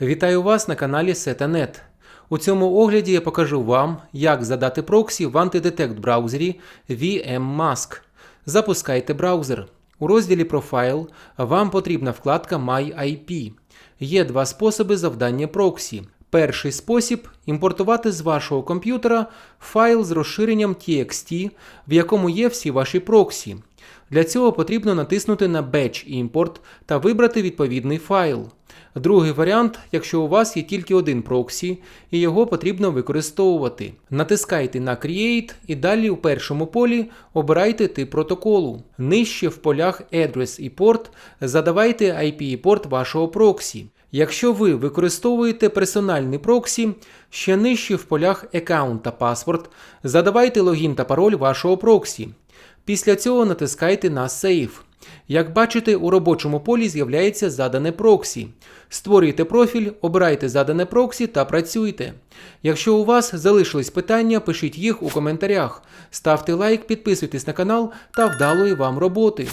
Вітаю вас на каналі SetaNet. У цьому огляді я покажу вам, як задати проксі в антидетект браузері VMmask. Запускайте браузер. У розділі Профайл вам потрібна вкладка MyIP. Є два способи завдання проксі. Перший спосіб імпортувати з вашого комп'ютера файл з розширенням TXT, в якому є всі ваші проксі. Для цього потрібно натиснути на Batch Import та вибрати відповідний файл. Другий варіант, якщо у вас є тільки один проксі і його потрібно використовувати. Натискайте на Create і далі у першому полі обирайте тип протоколу. Нижче в полях Address і Port задавайте IP і порт вашого проксі. Якщо ви використовуєте персональний проксі, ще нижче в полях Account та Паспорт задавайте логін та пароль вашого проксі. Після цього натискайте на Save. Як бачите, у робочому полі з'являється задане проксі. Створюйте профіль, обирайте задане проксі та працюйте. Якщо у вас залишились питання, пишіть їх у коментарях. Ставте лайк, підписуйтесь на канал та вдалої вам роботи.